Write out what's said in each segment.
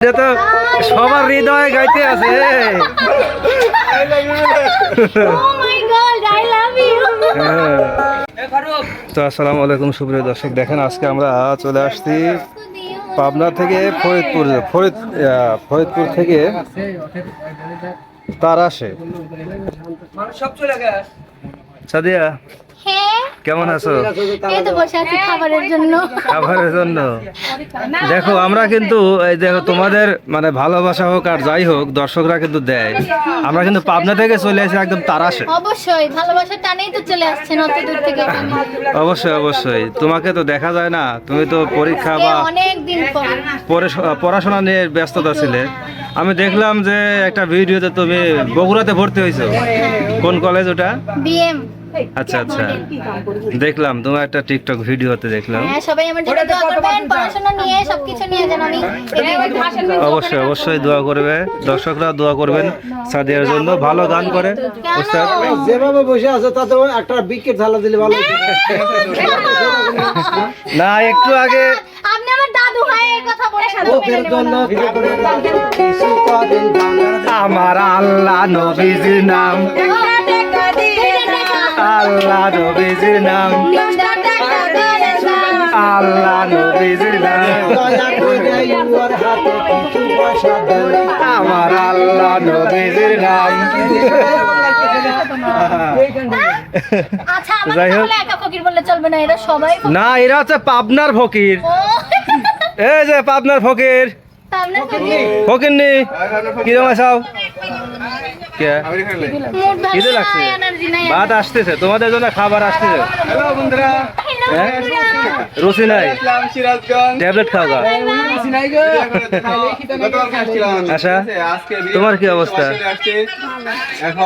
এটা তো সবার হৃদয়ে গাইতে আছে. হ্যাঁ। তো আসসালামু আলাইকুম সুপ্রিয় দর্শক দেখেন আজকে আমরা চলে আসছি পাবনা থেকে ফরিদপুর ফরিদ ফরিদপুর থেকে তারাসে সাদিয়া কেমন আছো? খাবারের জন্য। খাবারের জন্য। দেখো আমরা কিন্তু এই দেখো তোমাদের মানে ভালোবাসা হোক আর যাই হোক দর্শকরা কিন্তু দেয়। আমরা কিন্তু পাবনা থেকে চলে আসি একদম তারাসে অবশ্যই ভালোবাসার টানেই তো চলে আসছেন অত দূর থেকে অবশ্যই অবশ্যই। তোমাকে তো দেখা যায় না তুমি তো পরীক্ষা বা অনেক দিন পর। পড়াশোনা নিয়ে ব্যস্ততা ছিলে। আমি দেখলাম যে একটা ভিডিওতে তুমি বগুড়াতে ভর্তি হয়েছো। কোন কলেজ ওটা? বিএম আচ্ছা আচ্ছা। দেখলাম তোমার একটা টিকটক ভিডিওতে দেখলাম। হ্যাঁ সবাই আমার জন্য দোয়া করবেন পড়াশোনা নিয়ে সবকিছু নিয়ে যেন আমি অবশ্যই অবশ্যই দোয়া করবে। দর্শকরা দোয়া করবেন সাদিয়ার জন্য। ভালো গান করে। উস্তাদ যেভাবে বসে আছে তাতে একটা বিকেট ঢালা দিলে ভালো না একটু আগে আপনি আমার দাদু এই কথা বলে ওদের জন্য কিছু কদিন আমার আল্লাহ নবীজির নাম। আল্লাহ নবীজির নাম। আল্লাহ নবীজির নাম। আমার আল্লাহ নবীজির নাম। আচ্ছা যাই হোক। বলে একা ফকির বললে চলবে না এরা। হচ্ছে পাবনার ফকির। এই যে পাবনার ফকির। ফকির। নি। কিরম আসাও খিদে লাগছে। ভাত আসতেছে তোমাদের জন্য খাবার আসতেছে Hello, হ্যাঁ? বন্ধুরা। রুচি নাই। ট্যাবলেট খাও গা। আচ্ছা তোমার কি অবস্থা?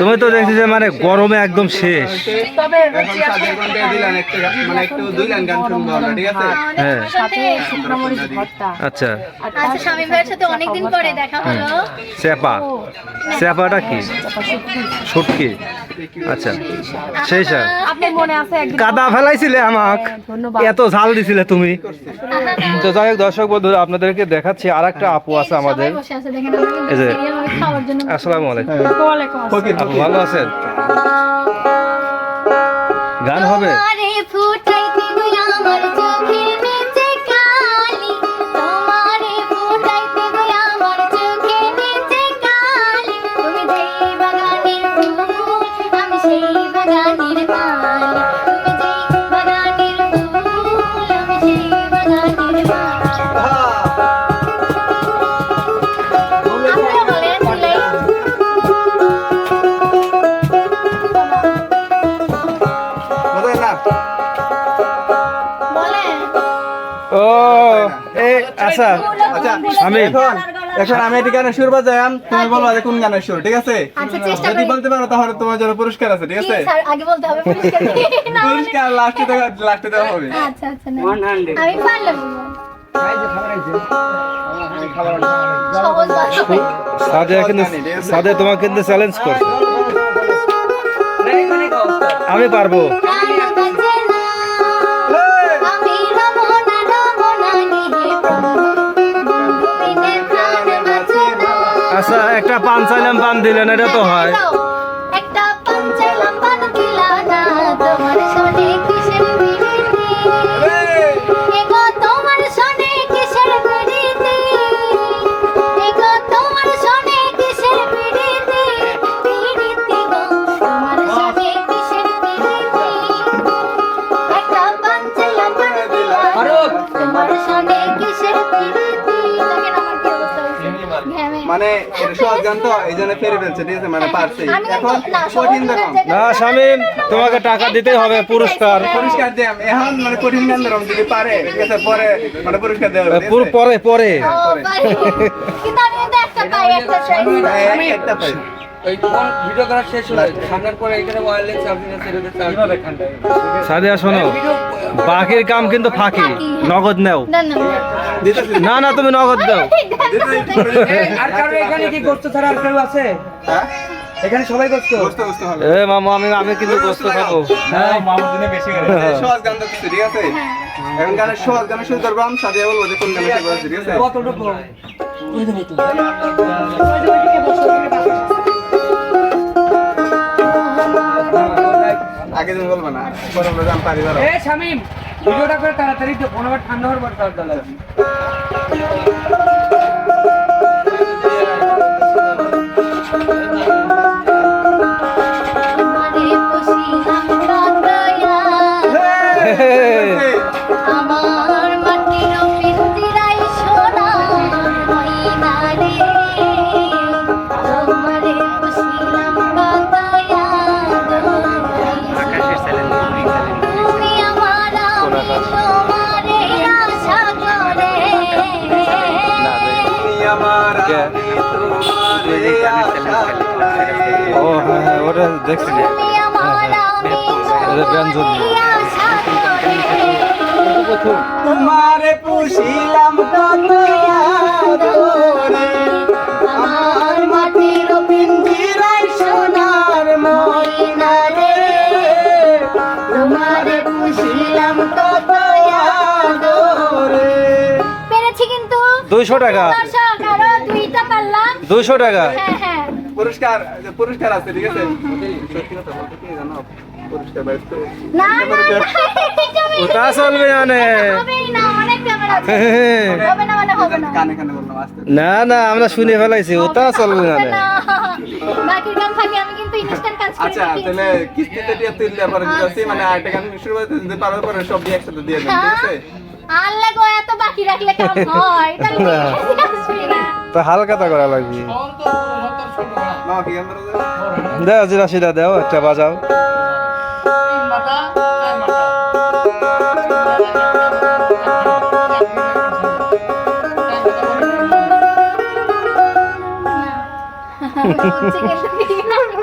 তুমি তো দেখছি যে মানে গরমে একদম শেষ। হ্যাঁ আচ্ছা। আচ্ছা শামীম ভাইয়ের সাথে অনেকদিন পরে দেখা হলো। চেপা চেপাটা কি? শুটকি। আচ্ছা। সেই স্যার। আপনার মনে আছে একদিন কাদা ফেলাইছিলে আমাক। এত ঝাল দিছিলে তুমি। তো যাই হোক দর্শক বন্ধুরা আপনাদেরকে দেখাচ্ছি আর একটা আপু আছে আমাদের। সবাই আছে দেখেন আমরা কিন্তু এই যে। serial খাওয়ার জন্য আসসালামু আলাইকুম। আসসালাম। ভালো আছেন? গান হবে? তোমারে ফুটাইতে গো আচ্ছা আমি এখন আমি এটি গানের সুর তুমি বলবা যে কোন গানের সুর ঠিক আছে? আচ্ছা যদি বলতে পারো তাহলে তোমার জন্য পুরস্কার আছে ঠিক আছে? স্যার আগে বলতে হবে পুরস্কার কি? না, মানে- লাস্টে লাস্টে দেওয়া হবে। আচ্ছা আচ্ছা আমি পারলাম। সহজ ভাষায়। সাদে কিন্তু সাদে তোমাকে কিন্তু চ্যালেঞ্জ করছে। আমি পারব। আচ্ছা একটা পান চাইলাম পান দিলেন এটা তো হয়। গান তো এই জন্য ফেরে ফেলছে ঠিক আছে মানে পারছে এখন না, কঠিন দেখো না শামিম তোমাকে টাকা দিতে হবে পুরস্কার পুরস্কার দিয়াম এখন মানে কঠিন গান ধরম যদি পারে ঠিক আছে পরে মানে পুরস্কার দেওয়া পুরো? পরে পরে কিন্তু আমি একটা পাই, একটা try করি। একটা পাই। ভিডিও করা শেষ হলো সামনের পরে এখানে ওয়্যারলেস চার্জিং আছে এটা কীভাবে সাদিয়া শোনো বাকির কাম কিন্তু ফাঁকি। নগদ নেও। না, না, তুমি নগদ দাও। আর কারও এখানে কি করতে ছাড়া আর কেউ আছে? হ্যাঁ? এখানে সবাই করছ এ মামা আমি আমি কিন্তু গোস্ত খাব। হ্যাঁ বেশি করে। সহজ গান ধরতেছি ঠিক আছে? এখন গানের সহজ গানের শুরু করব আমি সাথে বলব যে কোন গানে শুরু করছি ঠিক আছে? কতটুকু? আগে তুমি বলব না, পরে আমরা গান পারি এ শামিম, ভিডিওটা করে তাড়াতাড়ি তো, ফোন ঠান্ডা হওয়ার পর তার ও হ্যাঁ হ্যাঁ ওটা দেখছি। ব্যঞ্জন। তোমারে পুষিলাম আমার মাটির পিঞ্জিরাই সোনার ময়না রে। তোমারে পুষিলাম কত পেরেছি কিন্তু দুইশো টাকা দর্শক আরও দুইটা পারলাম দুইশো টাকা। হ্যাঁ হ্যাঁ। পুরস্কার পুরস্কার আছে ঠিক আছে? সত্যি কথা বলতে কি জানো? পুরস্কার বাইরে না না এটা ওটা চলবে মানে না। না মানে আমরা শুনে ফেলাইছি ওটা চলবে না হবে না। বাকির গান থাকে আমি কিন্তু ইনস্ট্যান্ট কাজ করে আচ্ছা তাহলে কিস্তিতে দিয়ে তুললে পরে মানে আরেকটা গান শুরু করতে দিতে পারো পরে সব দিয়ে একসাথে দিয়ে ঠিক আছে? আল্লাহ গো এত বাকি রাখলে কাম হয়। না। তো হালকা তো করা লাগবে। কি গান ধরো দাও একটা বাজাও।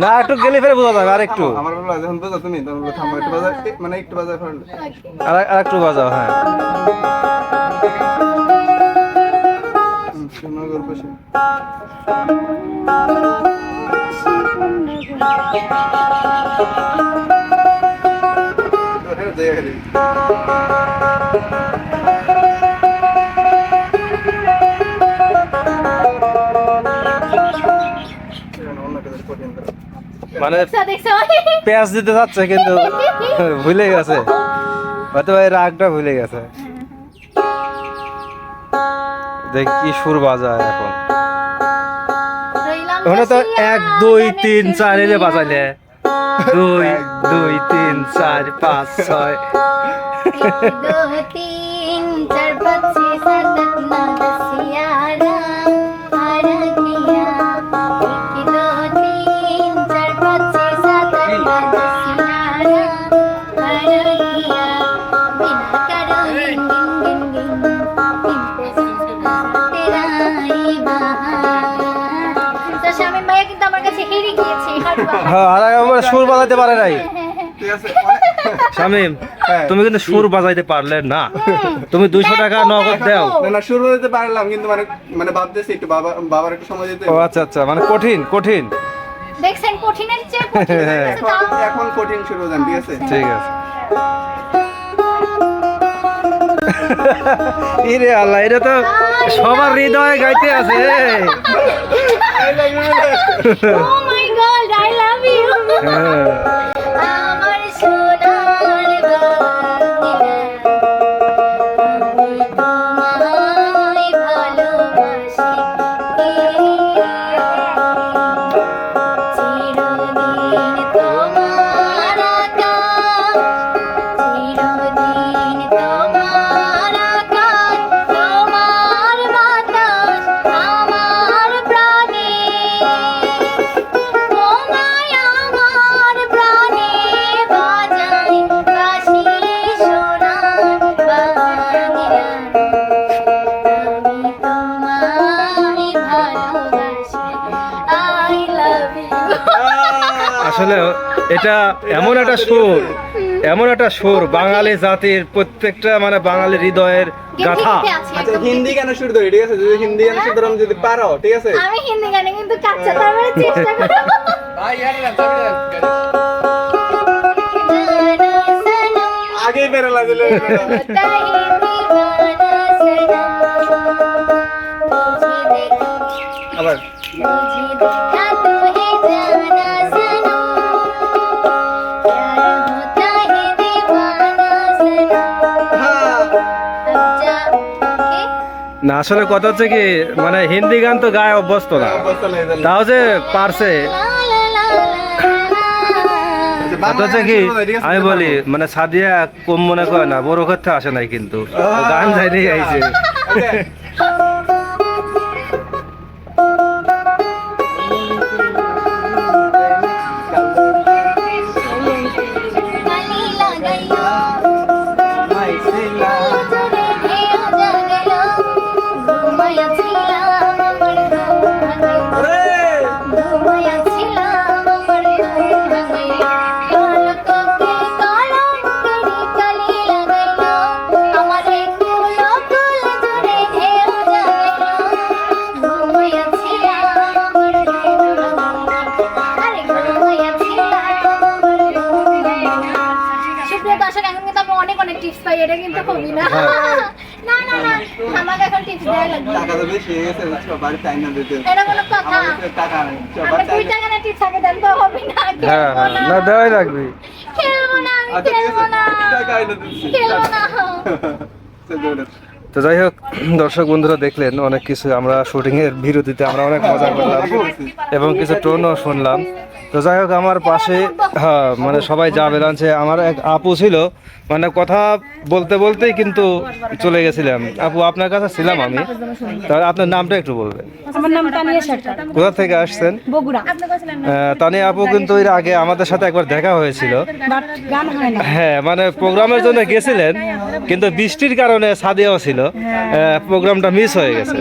না একটু গেলে ফেরে বোঝা যাবে আর একটু আমার বলো যখন বুঝো তুমি? তখন থামো একটু বাজার মানে একটু বাজার আর একটু বাজাও হ্যাঁ। ধরো মানে দেখছ? পেঁয়াজ দিতে যাচ্ছে কিন্তু ভুলে গেছে। হয়তো এই রাগটা ভুলে গেছে। দেখি কি সুর বাজায় এখন। ওখানে তো এক দুই তিন চার এলে বাজাইলে। দুই দুই তিন চার পাঁচ ছয়। তিন চার পাঁচ ছয় সাত সুর বাজাইতে পারে নাই। ঠিক আছে। অনেক- শামিম হ্যাঁ। তুমি কিন্তু সুর বাজাইতে পারলে না। তুমি দুইশো টাকা নগদ দাও। না না শুরু করতে পারলাম কিন্তু মানে মানে ভাবতেছি একটু বাবা বাবার একটু সময় দিতে। ও আচ্ছা আচ্ছা মানে কঠিন কঠিন। দেখছেন কঠিনের চেয়ে কঠিন এখন কঠিন শুরু যান ঠিক আছে? ঠিক আছে। ইরে আল্লাহ এটা তো সবার হৃদয়ে গাইতে আছে। Oh my God, I love you. Yeah. এটা এমন একটা সুর এমন একটা সুর বাঙালি জাতির প্রত্যেকটা মানে বাঙালি হৃদয়ের গাথা। আচ্ছা হিন্দি গানে শুরু করি ঠিক আছে? যদি হিন্দি গানে শুরু করো যদি পারো ঠিক আছে? আমি হিন্দি গানে কিন্তু কাচ্চা তার মানে চেষ্টা করব আই ইয়ার না চাবি দেন না, আসলে কথা হচ্ছে কি মানে হিন্দি গান তো গায়ে অভ্যস্ত না। তাও যে পারছে। কি, আমি বলি মানে সাদিয়া কম মনে করে না, বড় কথা আসে নাই কিন্তু। গান যাই আইছে তো হয়ে গেছে সবার টাইম না দিতে। এটা কোনো কথা। আমার টাকা নেই। সবার আমি দুই টাকা না টিপস আগে দেন তো হবে না হ্যাঁ না। না দেওয়াই লাগবে। খেলব না আমি আচ্ছা খেলব না। টাকা এনে দিচ্ছি। খেলব না। তো যাই হোক দর্শক বন্ধুরা দেখলেন অনেক কিছু আমরা শুটিং এর বিরতিতে আমরা অনেক মজা করলাম এবং কিছু টোনও শুনলাম। তো যাই হোক আমার পাশে হ্যাঁ মানে সবাই যা বেরানছে আমার এক আপু ছিল মানে কথা বলতে বলতেই কিন্তু চলে গেছিলাম। আপু আপনার কাছে ছিলাম আমি। তাহলে আপনার নামটা একটু বলবেন। কোথা থেকে আসছেন? তানিয়া আপু কিন্তু এর আগে আমাদের সাথে একবার দেখা হয়েছিল। হয় না। হ্যাঁ মানে প্রোগ্রামের জন্য গেছিলেন কিন্তু বৃষ্টির কারণে সাদিয়াও ছিল। আহ, প্রোগ্রামটা মিস হয়ে গেছে।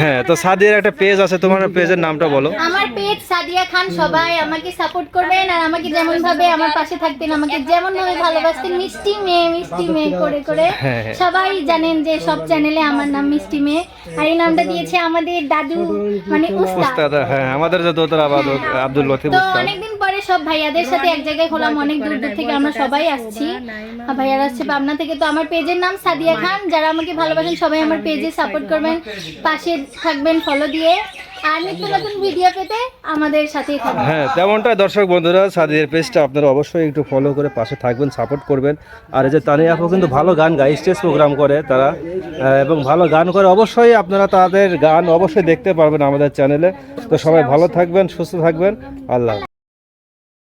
হ্যাঁ তো সাদিয়ার একটা পেজ আছে তোমার পেজের নামটা বলো। আমার পেজ সাদিয়া খান সবাই। আমাকে সাপোর্ট করবেন আর আমাকে যেমন ভাবে আমার পাশে থাকতেন আমাকে যেমন ভাবে ভালোবাসতেন মিষ্টি মেয়ে মিষ্টি মেয়ে করে করে। হ্যাঁ, হ্যাঁ। সবাই জানেন যে সব চ্যানেলে আমার নাম মিষ্টি মেয়ে। আর এই নামটা দিয়েছে আমাদের দাদু মানে উস্তাদ। হ্যাঁ আমাদের যে দোতরা বাদক আব্দুল লতিফ তো উস্তাদ। অনেকদিন পরে সব ভাইয়াদের সাথে এক জায়গায় হলাম অনেক দূর দূর থেকে আমরা সবাই আসছি। ভাইয়ারা আসছে পাবনা থেকে তো আমার পেজের নাম সাদিয়া খান যারা আমাকে ভালোবাসেন সবাই আমার পেজে সাপোর্ট করবেন পাশে থাকবেন ফলো দিয়ে। হ্যাঁ তেমনটাই দর্শক বন্ধুরা, সাদিয়ার পেজটা আপনারা অবশ্যই একটু ফলো করে পাশে থাকবেন সাপোর্ট করবেন। আর এই যে তানিয়া কিন্তু ভালো গান গায় স্টেজ প্রোগ্রাম করে তারা। এবং ভালো গান করে, অবশ্যই আপনারা তাদের গান অবশ্যই দেখতে পারবেন আমাদের চ্যানেলে তো সবাই ভালো থাকবেন, সুস্থ থাকবেন, আল্লাহ।